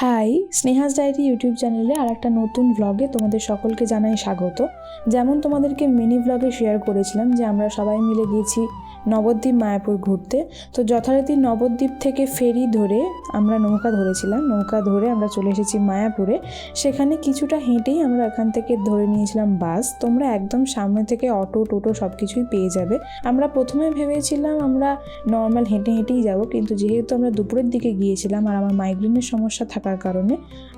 High, স্নেহাস diary YouTube চ্যানেলে আর একটা নতুন ভ্লগে তোমাদের সকলকে জানাই স্বাগত। যেমন তোমাদেরকে মিনি ভ্লগে শেয়ার করেছিলাম যে আমরা সবাই মিলে গিয়েছি নবদ্বীপ, মায়াপুর ঘুরতে। তো যথারীতি নবদ্বীপ থেকে ফেরি ধরে আমরা নৌকা ধরেছিলাম। নৌকা ধরে আমরা চলে এসেছি মায়াপুরে। সেখানে কিছুটা হেঁটেই আমরা এখান থেকে ধরে নিয়েছিলাম বাস। তোমরা একদম সামনে থেকে অটো, টোটো সব কিছুই পেয়ে যাবে। আমরা প্রথমে ভেবেছিলাম আমরা নর্মাল হেঁটে হেঁটেই যাব, কিন্তু যেহেতু আমরা দুপুরের দিকে গিয়েছিলাম আর আমার মাইগ্রেনের সমস্যা থাকার কারণে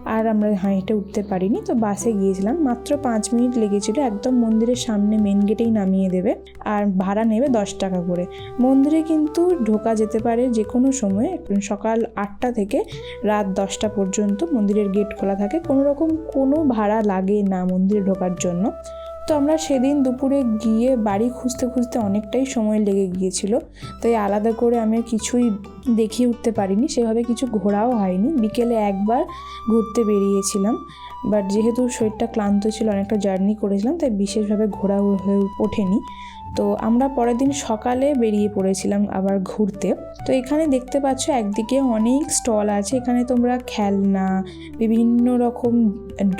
আর আমরা হাঁটে উঠতে পারিনি, তো বাসে গিয়েছিলাম। মাত্র পাঁচ মিনিট লেগেছিল, একদম মন্দিরের সামনে মেন গেটেই নামিয়ে দেবে আর ভাড়া নেবে দশ টাকা করে। মন্দিরে কিন্তু ঢোকা যেতে পারে যে কোনো সময়ে, সকাল আটটা থেকে রাত দশটা পর্যন্ত মন্দিরের গেট খোলা থাকে। কোনো রকম কোনো ভাড়া লাগে না মন্দিরে ঢোকার জন্য। তো আমরা সেদিন দুপুরে গিয়ে বাড়ি খুঁজতে খুঁজতে অনেকটাই সময় লেগে গিয়েছিল। তাই আলাদা করে আমি কিছুই দেখিয়ে উঠতে পারিনি। সেভাবে কিছু ঘোরাও হয়নি। বিকেলে একবার ঘুরতে বেরিয়েছিলাম। বাট যেহেতু শরীরটা ক্লান্ত ছিল, অনেকটা জার্নি করেছিলাম, তাই বিশেষভাবে ঘোরা হয়ে ওঠেনি। তো আমরা পরের দিন সকালে বেরিয়ে পড়েছিলাম আবার ঘুরতে। তো এখানে দেখতে পাচ্ছ একদিকে অনেক স্টল আছে, এখানে তোমরা খেলনা, বিভিন্ন রকম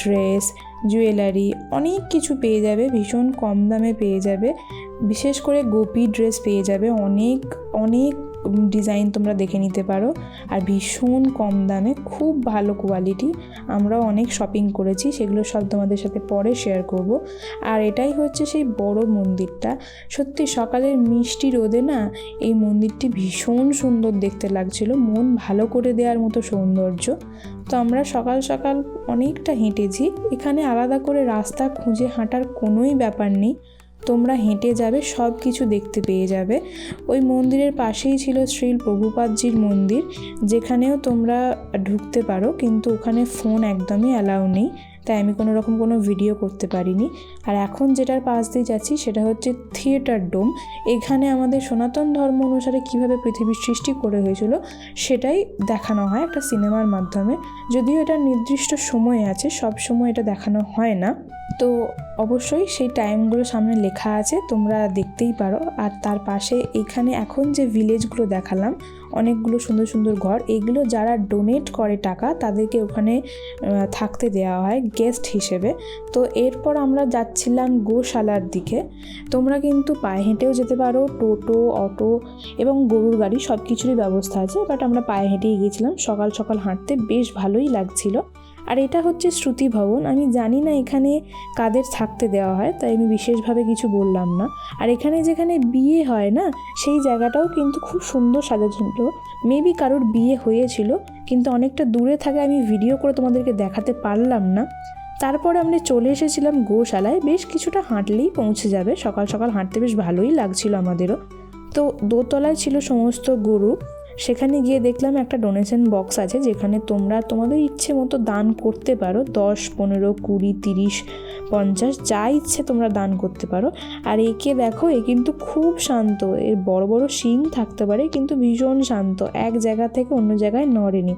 ড্রেস, জুয়েলারি অনেক কিছু পেয়ে যাবে, ভীষণ কম দামে পেয়ে যাবে। বিশেষ করে গোপি ড্রেস পেয়ে যাবে, অনেক অনেক ডিজাইন তোমরা দেখে নিতে পারো। আর ভীষণ কম দামে খুব ভালো কোয়ালিটি আমরাও অনেক শপিং করেছি, সেগুলো সব তোমাদের সাথে পরে শেয়ার করব। আর এটাই হচ্ছে সেই বড় মন্দিরটা। সত্যি সকালের মিষ্টি রোদে না এই মন্দিরটি ভীষণ সুন্দর দেখতে লাগছিল, মন ভালো করে দেওয়ার মতো সৌন্দর্য। তো আমরা সকাল সকাল অনেকটা হেঁটেছি, এখানে আলাদা করে রাস্তা খুঁজে হাঁটার কোনোই ব্যাপার নেই। তোমরা হেঁটে যাবে সব কিছু দেখতে পেয়ে যাবে। ওই মন্দিরের পাশেই ছিল শ্রী প্রভুপাদজির মন্দির, যেখানেও তোমরা ঢুকতে পারো, কিন্তু ওখানে ফোন একদমই অ্যালাউ নেই। তাই আমি কোনো রকম কোনো ভিডিও করতে পারিনি। আর এখন যেটার পাশ দিয়ে যাচ্ছি সেটা হচ্ছে থিয়েটার ডোম এখানে আমাদের সনাতন ধর্ম অনুসারে কীভাবে পৃথিবীর সৃষ্টি করে হয়েছিল সেটাই দেখানো হয় একটা সিনেমার মাধ্যমে। যদিও এটা নির্দিষ্ট সময় আছে, সব সময় এটা দেখানো হয় না। তো অবশ্যই সেই টাইমগুলো সামনে লেখা আছে, তোমরা দেখতেই পারো। আর তার পাশে এখানে এখন যে ভিলেজগুলো দেখালাম অনেকগুলো সুন্দর সুন্দর ঘর। এগুলো যারা ডোনেট করে টাকা, তাদেরকে ওখানে থাকতে দেওয়া হয় গেস্ট হিসেবে। তো এরপর আমরা যাচ্ছিলাম গোশালার দিকে। তোমরা কিন্তু পায়ে হেঁটেও যেতে পারো, টোটো, অটো এবং গরুর গাড়ি সব কিছুরই ব্যবস্থা আছে। বাট আমরা পায়ে হেঁটেই গিয়েছিলাম। সকাল সকাল হাঁটতে বেশ ভালোই লাগছিল। আর এটা হচ্ছে শ্রুতি ভবন। আমি জানি না এখানে কাদের থাকতে দেওয়া হয়, তাই আমি বিশেষভাবে কিছু বললাম না। আর এখানে যেখানে বিয়ে হয় না, সেই জায়গাটাও কিন্তু খুব সুন্দর সাজাচ্ছিল মেবি কারোর বিয়ে হয়েছিল, কিন্তু অনেকটা দূরে থাকে আমি ভিডিও করে তোমাদেরকে দেখাতে পারলাম না। তারপরে আমরা চলে এসেছিলাম গোশালায়। বেশ কিছুটা হাঁটলেই পৌঁছে যাবে। সকাল সকাল হাঁটতে বেশ ভালোই লাগছিল আমাদেরও। তো দোতলায় ছিল সমস্ত গরু। সেখানে গিয়ে দেখলাম একটা ডোনেশন বক্স আছে যেখানে তোমরা তোমাদের ইচ্ছে মতো দান করতে পারো। দশ, পনেরো, কুড়ি, তিরিশ, পঞ্চাশ, যা ইচ্ছে তোমরা দান করতে পারো। আর একে দেখো, এ কিন্তু খুব শান্ত। এর বড় বড় শিং থাকতে পারে, কিন্তু ভীষণ শান্ত। এক জায়গা থেকে অন্য জায়গায় নড়েনি।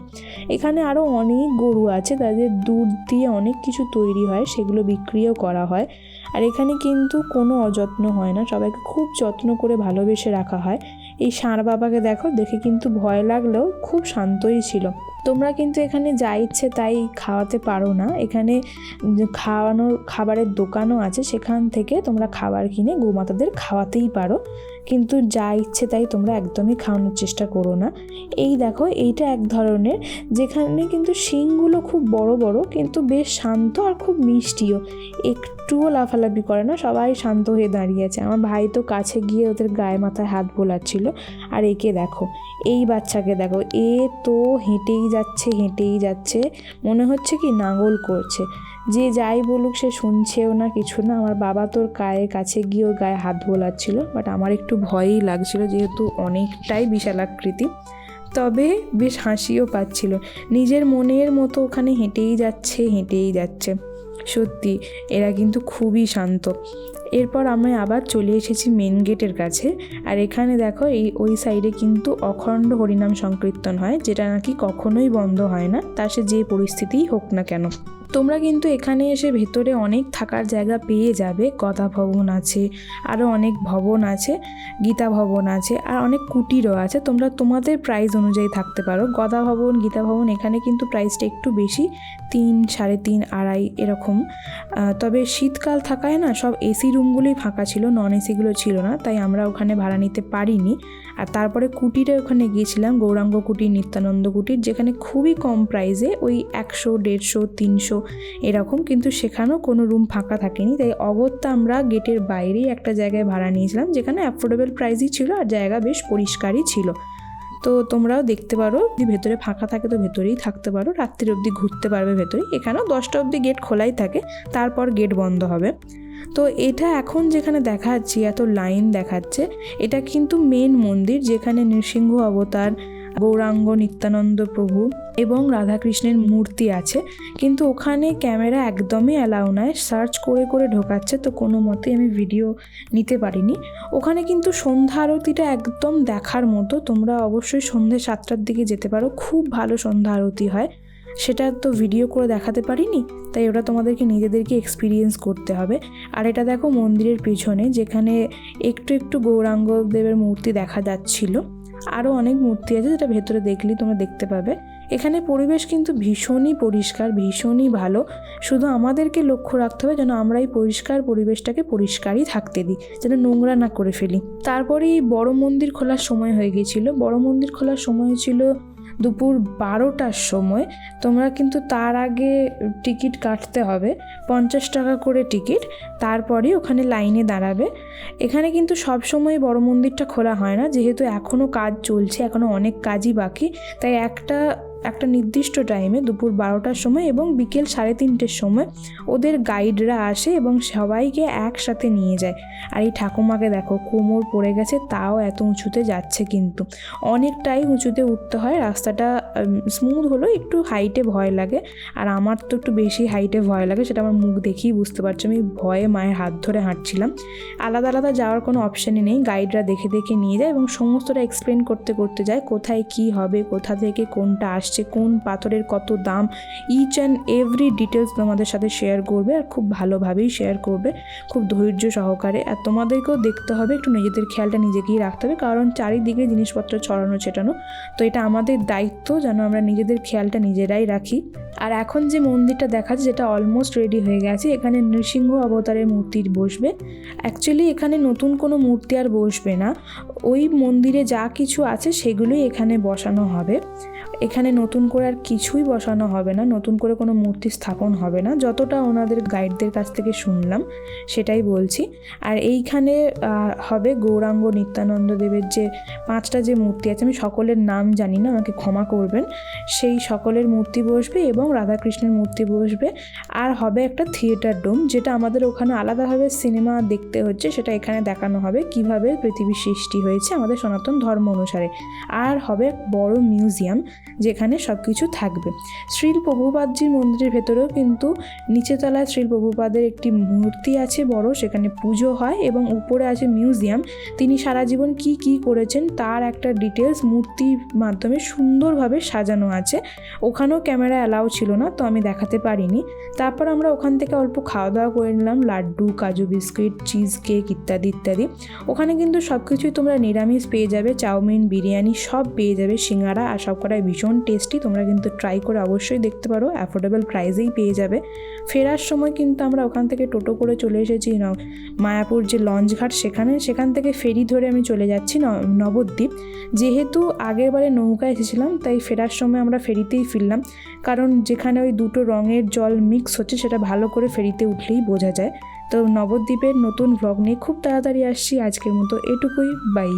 এখানে আরও অনেক গরু আছে, তাদের দুধ দিয়ে অনেক কিছু তৈরি হয়, সেগুলো বিক্রিও করা হয়। আর এখানে কিন্তু কোনো অযত্ন হয় না, সবাইকে খুব যত্ন করে ভালোবেসে রাখা হয়। এই ষাঁড় বাবাকে দেখো, দেখে কিন্তু ভয় লাগলেও খুব শান্তই ছিল। তোমরা কিন্তু এখানে যা ইচ্ছে তাই খাওয়াতে পারো না। এখানে খাওয়ানোর, খাবারের দোকানও আছে, সেখান থেকে তোমরা খাবার কিনে গোমাতাদের খাওয়াতেই পারো। কিন্তু যা ইচ্ছে তাই তোমরা একদমই খাওয়ানোর চেষ্টা করো না। এই দেখো, এইটা এক ধরনের, যেখানে কিন্তু শিংগুলো খুব বড় বড়, কিন্তু বেশ শান্ত আর খুব মিষ্টিও। একটুও লাফালাফি করে না, সবাই শান্ত হয়ে দাঁড়িয়ে আছে। আমার ভাই তো কাছে গিয়ে ওদের গায়ে মাথায় হাত বোলাচ্ছিল। আর একে দেখো, এই বাচ্চাকে দেখো, এ তো হেঁটেই যাচ্ছে হেঁটেই যাচ্ছে। মনে হচ্ছে কি নাঙ্গল করছে। যে যাই বলুক সে শুনছেও না কিছু না। আমার বাবা তোর গায়ে কাছে গিয়ে ওর গায়ে হাত বোলাচ্ছিল বাট আমার একটু ভয়ই লাগছিল যেহেতু অনেকটাই বিশালাকৃতি। তবে বেশ হাসিও পাচ্ছিল। নিজের মনের মতো ওখানে হেঁটেই যাচ্ছে হেঁটেই যাচ্ছে। সত্যি, এরা কিন্তু খুবই শান্ত। এরপর আমি আবার চলে এসেছি মেন গেটের কাছে। আর এখানে দেখো, এই, ওই সাইডে কিন্তু অখণ্ড হরিনাম সংকীর্তন হয়, যেটা নাকি কখনোই বন্ধ হয় না। তা সে যে পরিস্থিতিই হোক না কেন। তোমরা কিন্তু এখানে এসে ভেতরে অনেক থাকার জায়গা পেয়ে যাবে। গদা ভবন আছে আরও অনেক ভবন আছে, গীতা ভবন আছে, আর অনেক কুটিরও আছে। তোমরা তোমাদের প্রাইস অনুযায়ী থাকতে পারো। গদা ভবন, গীতা ভবন এখানে কিন্তু প্রাইসটা একটু বেশি, তিন, সাড়ে তিন, আড়াই এরকম। তবে শীতকাল থাকায় না সব এসি রুমগুলোই ফাঁকা ছিল নন এসিগুলো ছিল না, তাই আমরা ওখানে ভাড়া নিতে পারিনি। আর তারপরে কুটিরে ওখানে গিয়েছিলাম, গৌরাঙ্গ কুটির, নিত্যানন্দ কুটির, যেখানে খুবই কম প্রাইসে ওই একশো, দেড়শো, তিনশো এরকম, কিন্তু সেখানেও কোনো রুম ফাঁকা থাকেনি। তাই অগত্যা আমরা গেটের বাইরেই একটা জায়গায় ভাড়া নিয়েছিলাম, যেখানে অ্যাফোর্ডেবল প্রাইসই ছিল আর জায়গা বেশ পরিষ্কারই ছিল। তো তোমরাও দেখতে পারো, যদি ভেতরে ফাঁকা থাকে তো ভেতরেই থাকতে পারো, রাত্রির অবধি ঘুরতে পারবে ভেতরে এখানেও দশটা অবধি গেট খোলাই থাকে, তারপর গেট বন্ধ হবে। তো এটা এখন যেখানে দেখাচ্ছি, এত লাইন দেখাচ্ছে, এটা কিন্তু মেন মন্দির যেখানে নৃসিংহ অবতার গৌরাঙ্গ নিত্যানন্দ প্রভু এবং রাধাকৃষ্ণের মূর্তি আছে, কিন্তু ওখানে ক্যামেরা একদমই অ্যালাউ নয় সার্চ করে করে ঢোকাচ্ছে, তো কোনো মতে আমি ভিডিও নিতে পারিনি। ওখানে কিন্তু সন্ধ্যা আরতিটা একদম দেখার মতো। তোমরা অবশ্যই সন্ধ্যে সাতটার দিকে যেতে পারো, খুব ভালো সন্ধ্যা আরতি হয়। সেটা তো ভিডিও করে দেখাতে পারিনি, তাই ওটা তোমাদেরকে নিজেদেরকে এক্সপিরিয়েন্স করতে হবে। আর এটা দেখো মন্দিরের পিছনে, যেখানে একটু একটু গৌরাঙ্গদেবের মূর্তি দেখা যাচ্ছিল। আরও অনেক মূর্তি আছে যেটা ভেতরে দেখলেই তোমরা দেখতে পাবে। এখানে পরিবেশ কিন্তু ভীষণই পরিষ্কার, ভীষণই ভালো। শুধু আমাদেরকে লক্ষ্য রাখতে হবে যেন আমরা এই পরিষ্কার পরিবেশটাকে পরিষ্কারই থাকতে দিই, যেন নোংরা না করে ফেলি। তারপরে এই বড় মন্দির খোলার সময় হয়ে গিয়েছিল। বড় মন্দির খোলার সময় ছিল দুপুর বারোটার সময় তোমরা কিন্তু তার আগে টিকিট কাটতে হবে, পঞ্চাশ টাকা করে টিকিট, তারপরে ওখানে লাইনে দাঁড়াবে। এখানে কিন্তু সব সময় বড় মন্দিরটা খোলা হয় না, যেহেতু এখনও কাজ চলছে এখনও অনেক কাজই বাকি, তাই একটা একটা নির্দিষ্ট টাইমে দুপুর বারোটার সময় এবং বিকেল সাড়ে তিনটের সময় ওদের গাইডরা আসে এবং সবাইকে একসাথে নিয়ে যায়। আর এই ঠাকুমাকে দেখো, কোমর পড়ে গেছে, তাও এত উঁচুতে যাচ্ছে কিন্তু। অনেকটাই উঁচুতে উঠতে হয়, রাস্তাটা স্মুথ হলো একটু হাইটে ভয় লাগে। আর আমার তো একটু বেশি হাইটে ভয় লাগে, সেটা আমার মুখ দেখেই বুঝতে পারছ। আমি ভয়ে মায়ের হাত ধরে হাঁটছিলাম। আলাদা আলাদা যাওয়ার কোনো অপশানই নেই গাইডরা দেখে দেখে নিয়ে যায় এবং সমস্তটা এক্সপ্লেন করতে করতে যায়, কোথায় কি হবে, কোথা থেকে কোনটা আসছে, কোন পাথরের কত দাম ইচ অ্যান্ড এভরি ডিটেলস তোমাদের সাথে শেয়ার করবে আর খুব ভালোভাবেই শেয়ার করবে, খুব ধৈর্য সহকারে। আর তোমাদেরকেও দেখতে হবে, একটু নিজেদের খেয়ালটা নিজেকেই রাখতে হবে, কারণ চারিদিকে জিনিসপত্র ছড়ানো, ছেটানো, তো এটা আমাদের দায়িত্ব যেন আমরা নিজেদের খেয়ালটা নিজেরাই রাখি। আর এখন যে মন্দিরটা দেখাচ্ছে, যেটা অলমোস্ট রেডি হয়ে গেছে, এখানে নৃসিংহ অবতারের মূর্তি বসবে। অ্যাকচুয়ালি এখানে নতুন কোনো মূর্তি আর বসবে না। ওই মন্দিরে যা কিছু আছে, সেগুলোই এখানে বসানো হবে। এখানে নতুন করে আর কিছুই বসানো হবে না, নতুন করে কোনো মূর্তি স্থাপন হবে না। যতটা ওনাদের গাইডদের কাছ থেকে শুনলাম, সেটাই বলছি। আর এইখানে হবে গৌরাঙ্গ নিত্যানন্দ দেবের যে পাঁচটা যে মূর্তি আছে, আমি সকলের নাম জানি না, আমাকে ক্ষমা করবেন। সেই সকলের মূর্তি বসবে এবং রাধাকৃষ্ণের মূর্তি বসবে। আর হবে একটা থিয়েটার ডোম, যেটা আমাদের ওখানে আলাদাভাবে সিনেমা দেখতে হচ্ছে, সেটা এখানে দেখানো হবে। কীভাবে পৃথিবীর সৃষ্টি হয়েছে আমাদের সনাতন ধর্ম অনুসারে। আর হবে বড় মিউজিয়াম যেখানে সব কিছু থাকবে। শ্রীল প্রভুপাদজির মন্দিরের ভেতরেও কিন্তু নিচে তলায় শ্রীল প্রভুপাদের একটি মূর্তি আছে বড়, সেখানে পুজো হয় এবং উপরে আছে মিউজিয়াম। তিনি সারা জীবন কি কি করেছেন তার একটা ডিটেলস মূর্তির মাধ্যমে সুন্দরভাবে সাজানো আছে। ওখানেও ক্যামেরা অ্যালাউ ছিল না, তো আমি দেখাতে পারিনি। তারপর আমরা ওখান থেকে অল্প খাওয়া দাওয়া করে নিলাম, লাড্ডু, কাজু বিস্কিট, চিজ কেক ইত্যাদি ইত্যাদি। ওখানে কিন্তু সব কিছুই তোমরা নিরামিষ পেয়ে যাবে, চাউমিন, বিরিয়ানি সব পেয়ে যাবে, সিঙ্গারা আর সব কটাই ভীষণ টেস্টি তোমরা কিন্তু ট্রাই করে অবশ্যই দেখতে পারো অ্যাফোর্ডেবল প্রাইসেই পেয়ে যাবে। ফেরার সময় কিন্তু আমরা ওখান থেকে টোটো করে চলে এসেছি মায়াপুর যে লঞ্চ ঘাট সেখানে, সেখান থেকে ফেরি ধরে আমি চলে যাচ্ছি নবদ্বীপ। যেহেতু আগের বারে নৌকায় এসেছিলাম, তাই ফেরার সময় আমরা ফেরিতেই ফিরলাম, কারণ যেখানে ওই দুটো রঙের জল মিক্স হচ্ছে, সেটা ভালো করে ফেরিতে উঠলেই বোঝা যায়। তো নবদ্বীপের নতুন ভ্লগ নিয়ে খুব তাড়াতাড়ি আসছি, আজকের মতো এটুকুই বাই